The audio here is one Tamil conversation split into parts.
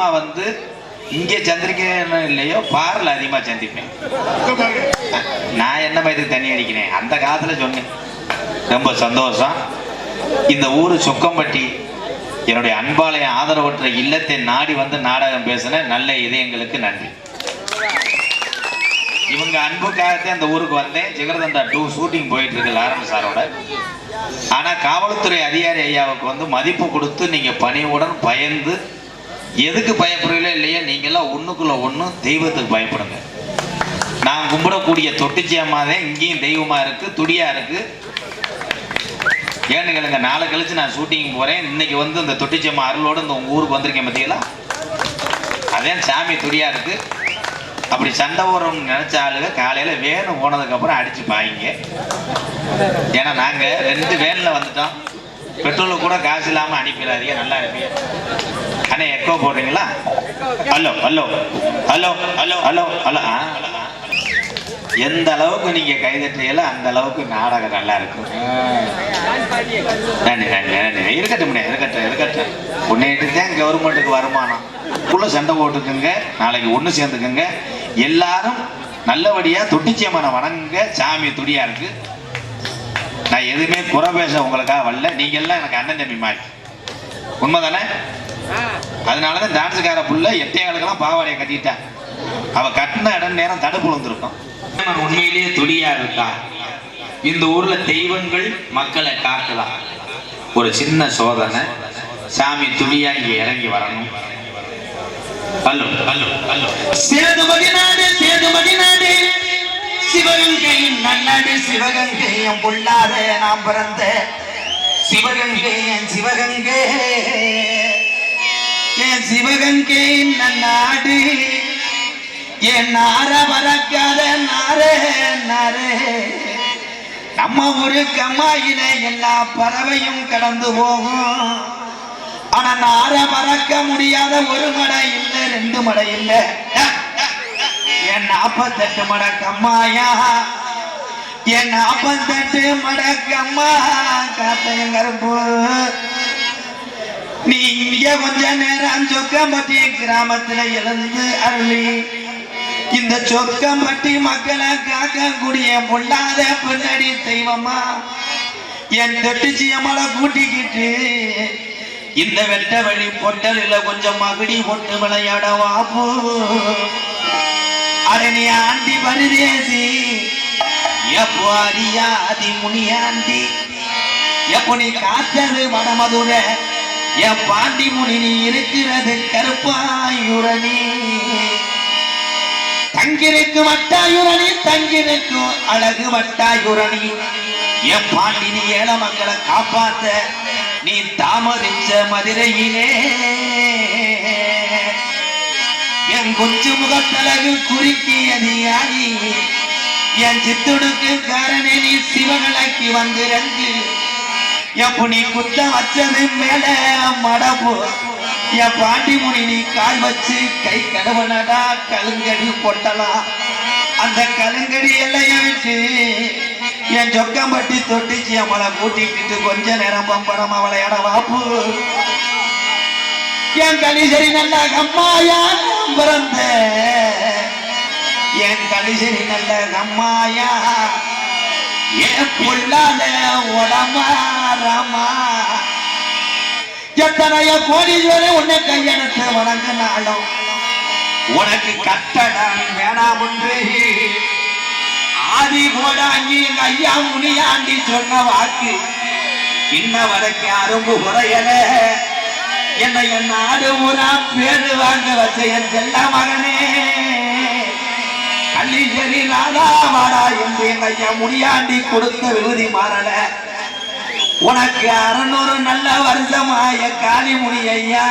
அதிகமாக வந்து இங்கே சந்திரிக்கேன்னு இல்லையோ பாரில் அதிகமாக சந்திப்பேன் நான் என்ன இதுக்கு தண்ணி அடிக்கிறேன்? அந்த காலத்தில் சொன்னேன். ரொம்ப சந்தோஷம். இந்த ஊர் சுக்கம்பட்டி என்னுடைய அன்பாலய ஆதரவற்ற இல்லத்தை நாடி வந்து நாடகம் பேசின நல்ல இதயங்களுக்கு நன்றி. இவங்க அன்புக்காகத்தே அந்த ஊருக்கு வந்தேன். ஜிகர்தண்டா டூ ஷூட்டிங் போயிட்டு இருக்கு லாரன் சாரோட. ஆனால் காவல்துறை அதிகாரி ஐயாவுக்கு வந்து மதிப்பு கொடுத்து நீங்கள் பணிவுடன் பயந்து எதுக்கு பயப்படுறீங்களோ இல்லையா நீங்கெல்லாம் ஒன்றுக்குள்ளே ஒன்றும் தெய்வத்துக்கு பயப்படுங்க. நான் கும்பிடக்கூடிய தொட்டிச்சி அம்மா தான் இங்கேயும் தெய்வமாக இருக்குது துடியாக இருக்குது ஏன்னு கேளுங்க நாளை கழிச்சு நான் ஷூட்டிங் போகிறேன் இன்னைக்கு வந்து இந்த தொட்டிச்சி அம்மா இந்த உங்கள் ஊருக்கு வந்திருக்கேன் பார்த்தீங்களா அதே சாமி துடியாக இருக்குது அப்படி சண்டை போடுறோம்னு நினச்ச ஆளுங்க காலையில் வேணும் போனதுக்கப்புறம் அடித்து அடிச்சு பாயிங்க. ஏன்னா நாங்கள் ரெண்டு வேனில் வந்துட்டோம். பெட்ரோலுக்கு கூட காசு இல்லாமல் அனுப்பிடாதீங்க நல்லா இருப்பீங்க. அண்ணே எக்கோ போடுறீங்களா? Hello hello hello hello hello hello எந்த அளவுக்கு நீங்க கைதட்டுறீங்களோ அந்த அளவுக்கு நாடகம் நல்லா இருக்கும். நன்றி நன்றி நன்றி. இருக்கட்டும் இருக்கட்டும் இருக்கட்டும். உன்னிட்டு தான் கவர்மெண்ட்டுக்கு வருமானம். உள்ள சண்டை போட்டுக்குங்க நாளைக்கு ஒன்று சேர்ந்துக்குங்க. எல்லாரும் நல்லபடியா துட்டிச்சியம்மனை வணங்குங்க சாமி துடியா இருக்கு. நான் எதுவுமே குறை பேச உங்களுக்காக வரல. நீங்கள்லாம் எனக்கு அண்ணன் தம்பி மாதிரி. உண்மைதானே? அதனாலதான் டான்ஸுக்கார புள்ள எட்டையாளுக்கெல்லாம் பாவாடையை கட்டிட்டா. அவ கட்டின இடம் நேரம் தடுப்பு விழுந்திருக்கும். அவன் உண்மையிலேயே துடியா இருக்கா? இந்த ஊர்ல தெய்வங்கள் மக்களை காக்கலாம் ஒரு சின்ன சோதனை. சாமி துடியா இங்க இறங்கி வரணும். ஹலோ ஹலோ ஹலோ சேதுமதி நாடு சேதுமதி நாடு. சிவகங்கையின் நன்னாடு சிவகங்கை என் பொல்லாத நாம் பிறந்த. சிவகங்கை என் சிவகங்கை. என் சிவகங்கை நாடு என் நார பறக்காத நாரே நாரே. நம்ம ஒரு கம்மாயில எல்லா பறவையும் கடந்து போகும். ஆனா நார மறக்க முடியாத ஒரு மடை இல்லை ரெண்டு மடை இல்லை. என் நாப்பத்தெட்டு மடக்கம்மாயா என் நாப்பத்தெட்டு மடக்கம்மா காத்தையும் கருப்பு. நீ இங்க கொஞ்ச நேரம் சொக்கம்பட்டி கிராமத்துல எழுந்து அருளி இந்த சொக்கம்பட்டி மக்களை காக்கக்கூடிய பொல்லாத பின்னாடி தெய்வமா என் தொட்டிச்சி அம்மளை கூட்டிக்கிட்டு இந்த வெட்ட வழி பொட்டலில் கொஞ்சம் மகிடி போட்டு விளையாட வாப்பு அட நீ ஆண்டி பரிதேசி எப்போ அரியாதி முனியாண்டி எப்போ நீ காத்தது வடமதுரை என் பாண்டி முனி நீ இருக்கிறது கருப்பாயுரணி. தங்கிருக்கும் வட்டாயுரணி தங்கிருக்கும் அழகு வட்டாயுரணி. என் பாண்டி நீ ஏழை மக்களை காப்பாத்த நீ தாமதிச்ச மதுரையிலே. என் கொஞ்சு முகத்தழகு குறுக்கியது யாரி என் சித்துடுக்கு காரணே நீ சிவகலைக்கு வந்திருந்து எப்ப நீ குத்த வச்சது மேல மடப்பு என் பாண்டி முனி நீ கால் வச்சு கை கடவுனடா கலுங்கடி கொட்டலாம் அந்த கலுங்கடி எல்லைய விட்டு என் சொக்கம்பட்டி தொட்டிச்சு அவளை கூட்டிக்கிட்டு கொஞ்ச நேரம் பம்படம் அவளை இட வாப்பு என் கலிசரி நல்ல கம்மாயா பிறந்த என் கலிசரி நல்ல கம்மாயா புள்ளாத உடமா ராமா. எத்தனைய கோடீஸ்வரே உன்னை கையெழுத்து வணங்கினாலும் உனக்கு கட்டடம் வேணாம் ஒன்று. ஆதி போடாங்கி எங்க ஐயா முனியாண்டி சொன்ன வாக்கு இன்ன வரைக்கும் அரும்பு குறையல. என்னை என் நாடு ஊரா பேரு வாங்க வச்ச என் செல்ல மகனே கள்ளிச்சேரி நாடா வாடா என்று எங்க ஐயா முனியாண்டி கொடுத்த விருதி மாறல. உனக்கு அறநூறு நல்ல வருஷமாய காளி முனி ஐயா.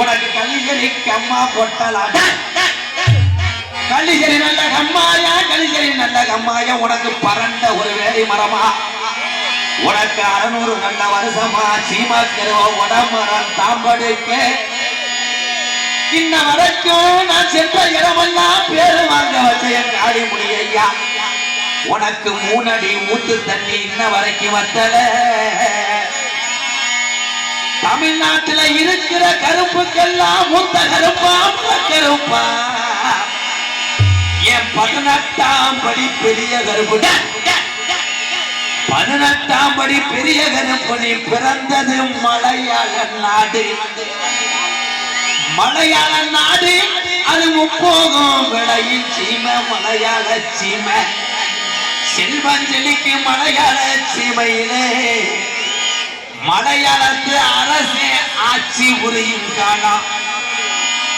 உனக்கு கள்ளிச்சேரிக்கு அம்மா பொட்டலாம். கள்ளிச்சேரி நல்ல கம்மாயா கள்ளிச்சேரி நல்ல கம்மாயா உனக்கு பரண்ட ஒரு வேலை மரமா. உனக்கு அறுநூறு நல்ல வருஷமா சீமாக்கிறோ உடம்பரம் தாம்படுக்க. இன்ன வரைக்கும் நான் சென்ற இடமெல்லாம் பேரு வாங்க வச்ச என் காளி ஐயா. உனக்கு மூணடி ஊத்து தண்ணி இன்ன வரைக்கும் வத்தல. தமிழ்நாட்டுல இருக்கிற கருப்புக்கெல்லாம் மூத்த கருப்பா கருப்பா. என் பதினெட்டாம் படி பெரிய கருப்பு. பதினெட்டாம் படி பெரிய கருப்பு நீ பிறந்தது மலையாள நாடு. மலையாள நாடு அது முப்போகம் விளையும் சீமை மலையாள சீமை. செல்வஞ்சலிக்கு மலையாள சீமையிலே. மலையாளத்து அரசே ஆட்சி புரியும் காலம்.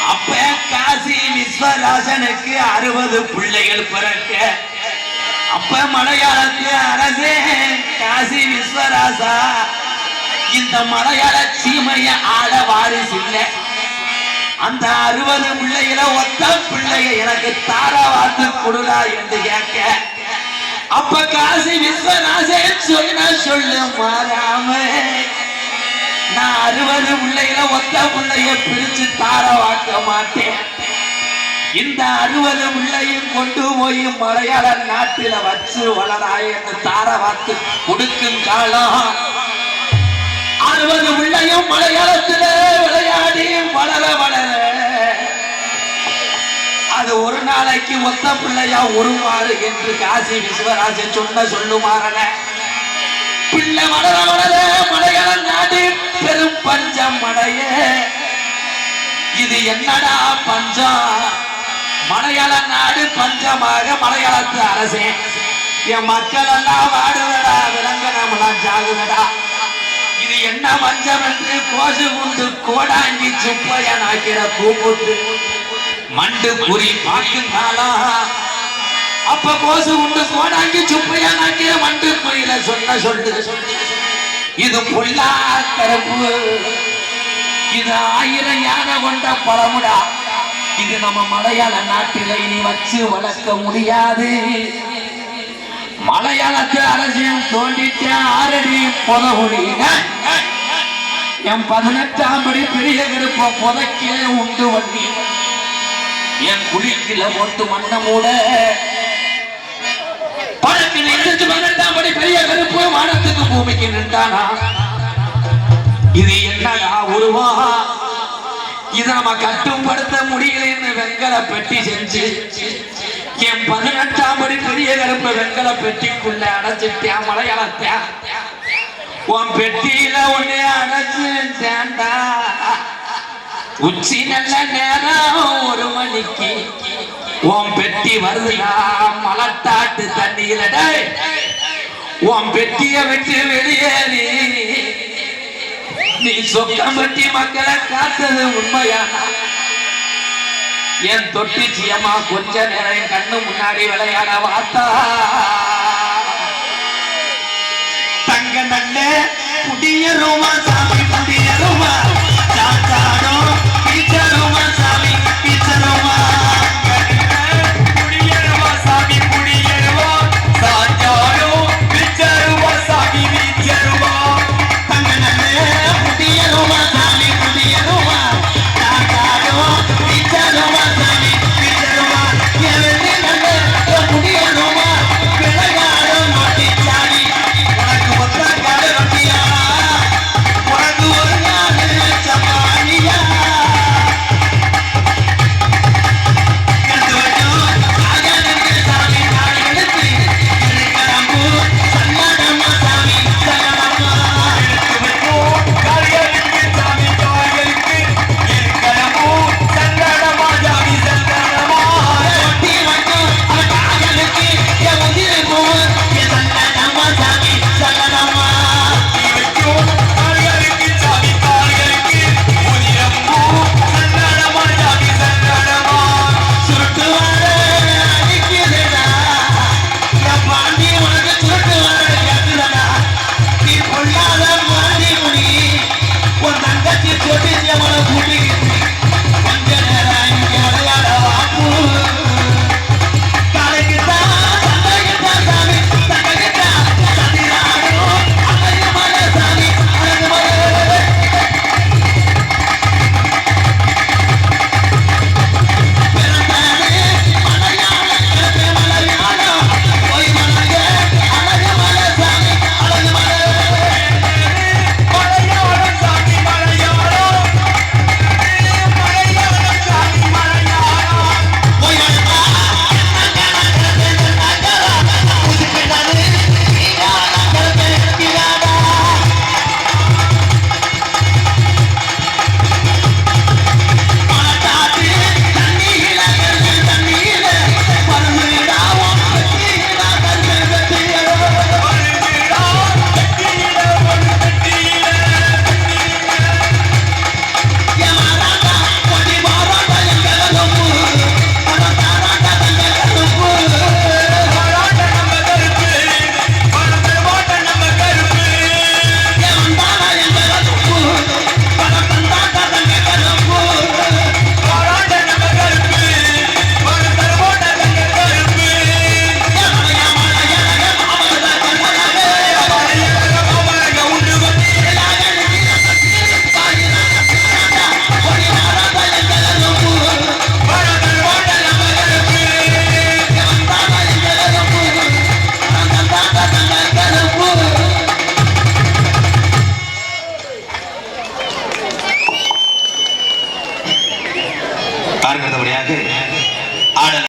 அப்ப காசி விஸ்வராசனுக்கு அறுபது பிள்ளைகள் பிறக்க. அப்ப மலையாளத்து அரசே காசி விஸ்வராசா. இந்த மலையாள சீமைய ஆட வாரிசு இல்லை. அந்த அறுபது பிள்ளைகள ஒத்த பிள்ளைய எனக்கு தாரா வார்த்து கொடுடா என்று கேட்க அப்ப காசி விஸ்வநாசன் சொன்ன சொல்லு மாறாம நான் அறுபது பிள்ளைகள ஒத்த பிள்ளைய பிரிச்சு தாரா வாக்க மாட்டேன். இந்த அறுபது பிள்ளையும் கொண்டு போய் மலையாள நாட்டில வச்சு வளராய் என்று தார வாக்கு கொடுக்கும் காலம். அறுபது பிள்ளையும் மலையாளத்தில விளையாடி வளர அது ஒரு நாளைக்கு ஒத்த பிள்ளையா உருமாறு என்று காசி விஸ்வராஜன் சொன்ன சொல்லுமாறன. பிள்ளை மலர மலர மலையாள நாடு பெரும் பஞ்சம் மடைய இது என்னடா பஞ்சம்? மலையாள நாடு பஞ்சமாக மலையாளத்து அரசே. என் மக்கள் எல்லாம் வாடுவடா விலங்கனமெல்லாம் ஜாகுதடா இது என்ன மஞ்சம் என்று கோசு உண்டு கோடாங்கி சுப்பையன் ஆக்கிற கூப்பிட்டு மண்டு குறி பார்க்கும் அப்ப கோசு உண்டு கோடாங்கி சுப்பையா ஆக்கிற மண்டு குறியில சொன்ன சொல்லு. இது பொல்லா கருப்பு இது ஆயிரம் யானை கொண்ட பழமுடா. இது நம்ம மலையாள நாட்டில இனி வச்சு வளர்க்க முடியாது. மலையாளத்து அரசியம் தோண்டிட்ட ஆரடி புதகுடி என் பதினெட்டாம் படி பெரிய கருப்ப புதைக்கே உண்டு வண்டி. என் குழிக்கில போட்டு மண்ண மூட. பழத்தில் நின்று பதினெட்டாம் படி பெரிய கருப்பு வானத்துக்கு பூமிக்கு நின்றானா? இது என்னடா உருவா? இத நம்ம கட்டுப்படுத்த முடியலன்னு வெங்கல பெட்டி செஞ்சு என் பதினெட்டாம் படி பெரிய கருப்பு வெங்கல பெட்டிக்குள்ள அடைச்சிட்டேன் மலையாளத்தேன் உன் பெட்டியில ஒண்ணு அடைச்சிட்டேன்டா. உச்சி நல்ல நேரம். உன் பெட்டி வருதுடா மலத்தாட்டு தண்ணியில உன் பெட்டிய விட்டு வெளியேறி நீ. சொக்கம் பட்டி மக்களை காத்தது உண்மையா? என் தொட்டி சியமா கொஞ்ச நேரம் என் கண்ணு முன்னாடி விளையாட வாத்தா. தங்க நல்ல குடியருமா சாமி புதிய ரூமா